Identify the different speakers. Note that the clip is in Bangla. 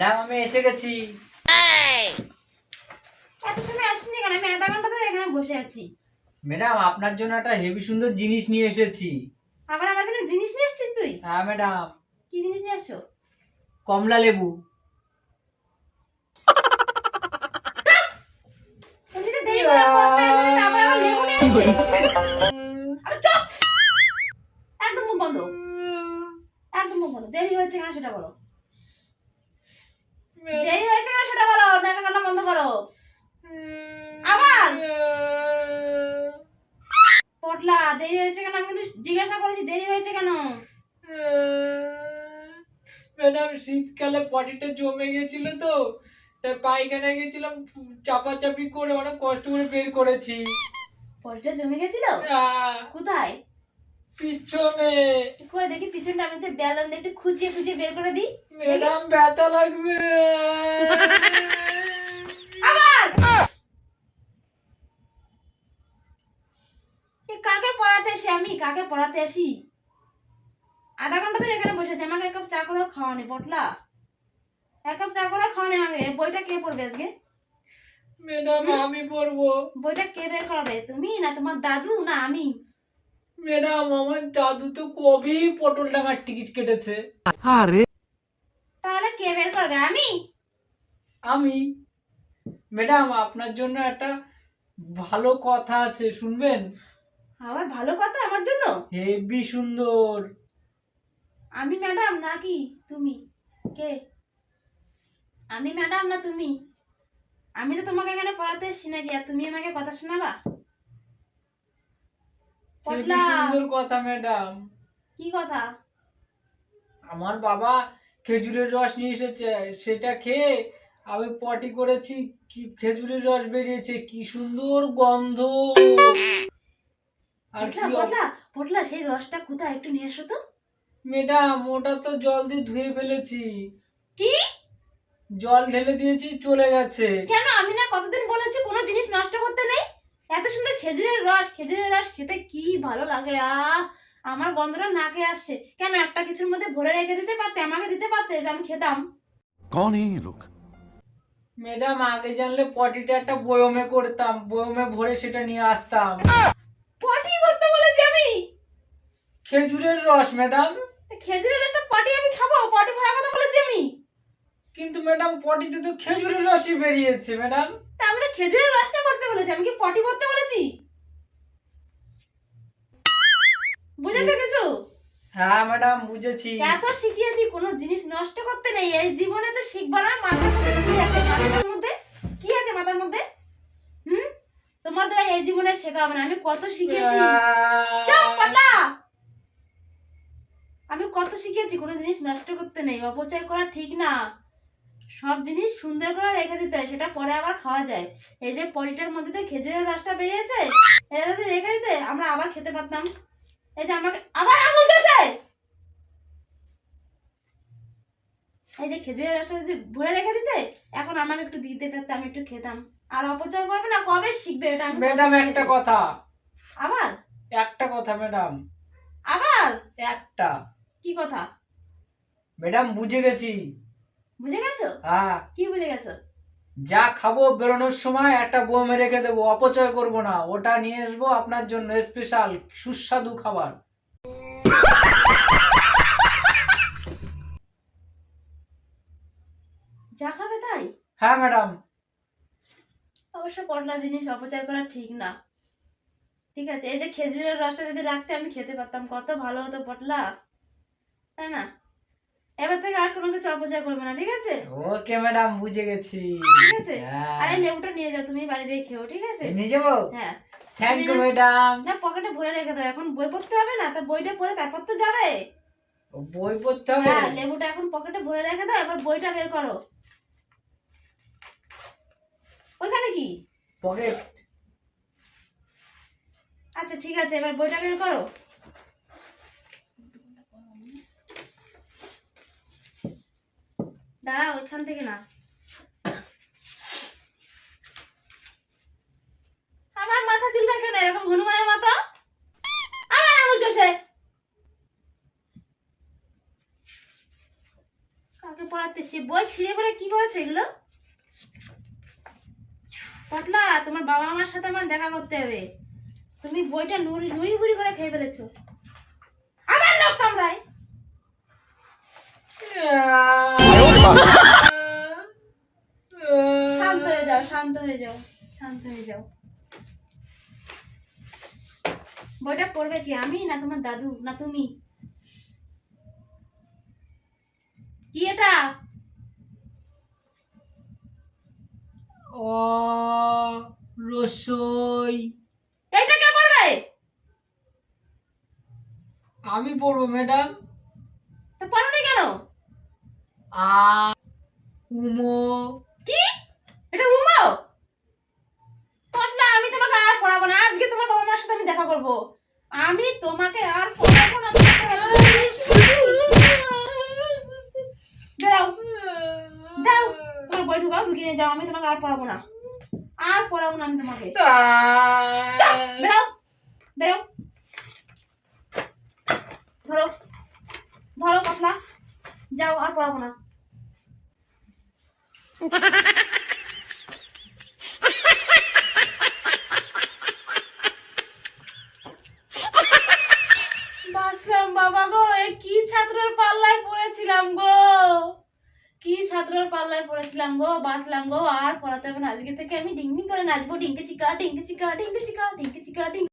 Speaker 1: ম্যাডাম আমি এসে গেছি।
Speaker 2: এত সময় আসিনি কেন? আমি আধা ঘণ্টা ধরে এখানে বসে আছি।
Speaker 1: ম্যাডাম আপনার জন্য একটা হেভি সুন্দর জিনিস নিয়ে এসেছি।
Speaker 2: আবার আমার জন্য জিনিস নিয়ে এসছিস তুই?
Speaker 1: হ্যাঁ ম্যাডাম।
Speaker 2: কি জিনিস নিয়ে আসছো
Speaker 1: কমলা লেবু।
Speaker 2: দেরি করে লেবু নিয়ে আসছে। আরে চুপ! একদম মুখ বন্ধ একদম মুখ বন্ধ দেরি হয়েছে কেন সেটা বলো দেরি হয়েছে কেন সেটা বলো নাকা কান্না বন্ধ করো আবার পটলা দেরি হয়েছে কেন আমি কিন্তু জিজ্ঞাসা করেছি দেরি হয়েছে কেন
Speaker 1: ম্যাডাম শীতকালে পটিটা জমে গেছিল তো তাই পায়খানা গেছিলাম চাপাচাপি করে অনেক কষ্ট করে বের করেছি।
Speaker 2: পটিটা জমে গেছিল? কোথায়?
Speaker 1: পিছনে।
Speaker 2: কই দেখি পিছনটা আমি তো ব্যালন দিয়ে একটু খুঁজিয়ে খুঁজিয়ে বের করে দিই।
Speaker 1: ম্যাডাম ব্যথা লাগবে।
Speaker 2: আবার! কাকে পড়াতে আসি আমি? কাকে পড়াতে আসি? আধা ঘণ্টা ধরে এখানে বসে আছি। আমাকে এক কাপ চা করেও খাওয়ানি পটলা। এক কাপ চা করে খাওয়ানি আমাকে। বইটা কে পড়বে আজকে?
Speaker 1: ম্যাডাম আমি পড়ব।
Speaker 2: বইটা কে বের করাবে? তুমি না তোমার দাদু না আমি?
Speaker 1: ম্যাডাম আমার দাদু তো কবি পটল ডাঙার টিকিট কেটেছে। আরে।
Speaker 2: তাহলে কে বের করবে? আমি?
Speaker 1: আমি? ম্যাডাম আপনার জন্য একটা ভালো কথা আছে শুনবেন?
Speaker 2: আবার ভালো কথা? আমার জন্য?
Speaker 1: হেবি সুন্দর।
Speaker 2: আমি ম্যাডাম নাকি তুমি? কে? আমি ম্যাডাম না তুমি? আমি তো তোমাকে এখানে পড়াতে এসছি নাকি আর তুমি আমাকে কথা শোনাবা?
Speaker 1: সুন্দর কথা ম্যাডাম।
Speaker 2: কি কথা?
Speaker 1: আমার বাবা খেজুরের রস নিয়ে এসেছে সেটা খেয়ে আমি পটি করেছি কি খেজুরের রস বেরিয়েছে কি সুন্দর গন্ধ। আর কি
Speaker 2: পটলা পটলা পটলা সেই রসটা কোথায়? একটু নিয়ে এসো তো।
Speaker 1: ম্যাডাম ওটা তো জল দিয়ে ধুয়ে ফেলেছি।
Speaker 2: কি?
Speaker 1: জল ঢেলে দিয়েছি চলে গেছে।
Speaker 2: কেন? আমি না কতদিন বলেছি কোনো জিনিস নষ্ট করতে নেই? এত সুন্দর খেজুরের রস খেজুরের রস খেতে কি ভালো লাগে আহ আমার গন্ধটা নাকে আসছে। কেন একটা কিছুর মধ্যে ভরে রেখে দিতে পারতে আমাকে দিতে পারতে এটা আমি খেতাম।
Speaker 3: কোন এই লোক?
Speaker 1: ম্যাডাম আগে জানলে পটিটা একটা বয়মে করতাম বয়মে ভরে সেটা নিয়ে আসতাম।
Speaker 2: পটি ভরতে বলেছি আমি!
Speaker 1: খেজুরের রস ম্যাডাম।
Speaker 2: খেজুরের রসটা পটি আমি খাব পটি ভরার কথা বলেছি আমি।
Speaker 1: কিন্তু ম্যাডাম পটিতে তো খেজুরের রসই বেরিয়েছে ম্যাডাম।
Speaker 2: তা আমি তো খেজুরের রসটা ভরতে বলেছি আমি কি পটি ভরতে বলেছি? বুঝেছ কিছু?
Speaker 1: হ্যাঁ ম্যাডাম বুঝেছি।
Speaker 2: এত শিখিয়েছি কোনো জিনিস নষ্ট করতে নেই। এই জীবনে তো শিখবা না মাথার মধ্যে কি আছে? মাথার মধ্যে? কি আছে মাথার মধ্যে? হুম? তোমার দ্বারা এই জীবনে শেখা হবে না আমি কত পাতা আমি কত শিখিয়েছি কোনো জিনিস নষ্ট করতে নেই অপচয় করা ঠিক না। সব জিনিস সুন্দর করে রেখে দিতে হয় সেটা পরে আবার খাওয়া যায়। এই যে পরিটার মধ্যে তো খেজুরের রসটা বেরিয়েছে এটা যদি রেখে দিতে আমরা আবার খেতে পারতাম। এই যে আমাকে আবার আঙুল চষে! এই যে খেজুরের রসটা যদি ভরে রেখে দিতে এখন আমাকে একটু দিতে পারতে আমি একটু খেতাম। আর অপচয় করবে না কবে শিখবে এটা
Speaker 1: ম্যাডাম একটা কথা।
Speaker 2: আবার?
Speaker 1: একটা কথা ম্যাডাম।
Speaker 2: আবার?
Speaker 1: একটা।
Speaker 2: কি কথা?
Speaker 1: ম্যাডাম বুঝে গেছি।
Speaker 2: বুঝে গেছো?
Speaker 1: হ্যাঁ।
Speaker 2: কি বুঝে গেছো?
Speaker 1: যা খাব বেরোনোর সময় একটা বোমে রেখে দেবো অপচয় করব না। ওটা নিয়ে আসব আপনার জন্য স্পেশাল সুস্বাদু খাবার।
Speaker 2: যা খাবে তাই?
Speaker 1: হ্যাঁ ম্যাডাম।
Speaker 2: অবশ্য পটলা জিনিস অপচয় করা ঠিক না। ঠিক আছে এই যে খেজুরের রসটা যদি রাখতে আমি খেতে পারতাম কত ভালো হতো পটলা। তাই না? এবার থেকে আর কোনো কিছু অপচয় করবে না ঠিক আছে?
Speaker 1: ওকে ম্যাডাম বুঝে গেছি।
Speaker 2: ঠিক আছে?
Speaker 1: হ্যাঁ।
Speaker 2: আরে লেবুটা নিয়ে যাও তুমি বাড়ি যেয়ে খেও ঠিক আছে?
Speaker 1: নিয়ে যাব?
Speaker 2: হ্যাঁ।
Speaker 1: Thank you madam.
Speaker 2: না পকেটে ভরে রেখে দাও এখন বই পড়তে হবে না তো বইটা পড়ে তারপর তো যাবে।
Speaker 1: বই পড়তে হবে?
Speaker 2: হ্যাঁ লেবুটা এখন পকেটে ভরে রেখে দাও এবার বইটা বের করো। ওইখানে কি?
Speaker 1: পকেট।
Speaker 2: আচ্ছা ঠিক আছে এবার বইটা বের করো। দাঁড়া, ওইখান থেকে না। আমার মাথা কেন এরকম হনুমানের মতো? আমার চষে কাকে পড়াতে সে বই ছিঁড়ে পড়ে কি করেছে এগুলো? পটলা, তোমার বাবা মার সাথে আমার দেখা করতে হবে। তুমি বইটা নুড়ি নুড়ি বুড়ি করে খেয়ে ফেলেছো। আবার লোক কামড়ায়। শান্ত হয়ে যাও শান্ত হয়ে যাও শান্ত হয়ে যাও। বইটা পড়বে কি? আমি না তোমার দাদু না তুমি? কি এটা?
Speaker 1: রসই।
Speaker 2: এইটা কে পড়বে?
Speaker 1: আমি পড়ব ম্যাডাম।
Speaker 2: তা পড়নি কেন?
Speaker 1: আ উমো।
Speaker 2: কি? এটা উমাও পটলা আমি তোমাকে আর পড়াবো না আজকে তোমার বাবা মার সাথে আমি দেখা করব। আমি তোমাকে আর পড়াবো না বেরাও যাও তোমার বই ঢুকাও ঢুকিয়ে নিয়ে যাও আমি তোমাকে আর পড়াবো না। আর পড়াবো না আমি তোমাকে। বেরাও বেরো। ধরো। যাও, আর পড়াবো না। বাসলাম বাবা গো কি ছাত্রর পাল্লায় পড়েছিলাম গো? কি ছাত্রর পাল্লায় পড়েছিলাম গো, বাসলাম গো, আর পড়াতে হবে না। আজকে থেকে আমি ডিং ডিং করে নাচবো। ডিঙ্কে চিকা ডিঙ্কে চিকা ডিঙ্কে চিকা ডিঙ্কে চিকা ডিঙ্কে